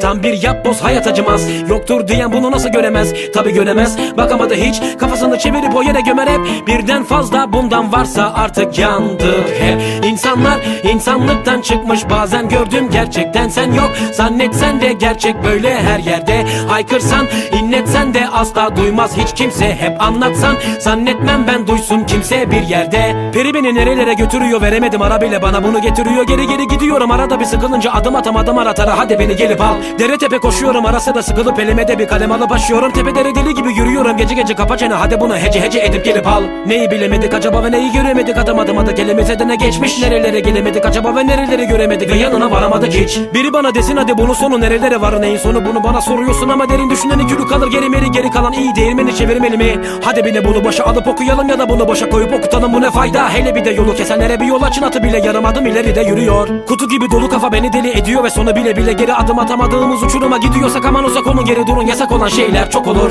Tam bir yapboz hayat acımaz. Yoktur diyen bunu nasıl göremez? Tabi göremez. Bakamadı hiç. Kafasını çevirip o yere gömer hep. Birden fazla bundan varsa artık yandı hep. İnsanlar insanlıktan çıkmış. Bazen gördüm gerçekten sen yok. Zannetsen de gerçek böyle her yerde. Haykırsan inletsen de asla duymaz. Hiç kimse Hep anlatsan. Zannetmem ben duysun kimse bir yerde. Peri beni nerelere götürüyor veremedim. Ara bile bana bunu getiriyor. Geri geri gidiyorum. Arada bir sıkılınca adım atamadım aratara hadi beni gelip al Dere tepe koşuyorum arası da sıkılıp elime de bir kalem alıp başlıyorum Tepe dere deli gibi yürüyorum gece gece kapa çene. Hadi bunu hece hece edip gelip al. Neyi bilemedik acaba ve neyi göremedik? Adım adım adık elimize de ne geçmiş. Nerelere gelemedik acaba ve nereleri göremedik? Ve yanına varamadık hiç. Biri bana desin hadi bunun sonu nerelere var? Neyin sonu? Bunu bana soruyorsun ama derin düşünen iki kalır geri meri. Geri kalan iyi değirmeni çevirmeli mi Hadi bile bunu başa alıp okuyalım ya da bunu boşa koyup okutalım. Bu ne fayda? Hele bir de yolu kesenlere bir yol açın. Atı bile yarım adım ileride yürüyor. Kutu gibi dolu kafa beni deli ediyor ve sonu bile bile geri adım atamadığımız uçuruma gidiyorsak aman uzak olun geri durun. Yasak olan şeyler çok olur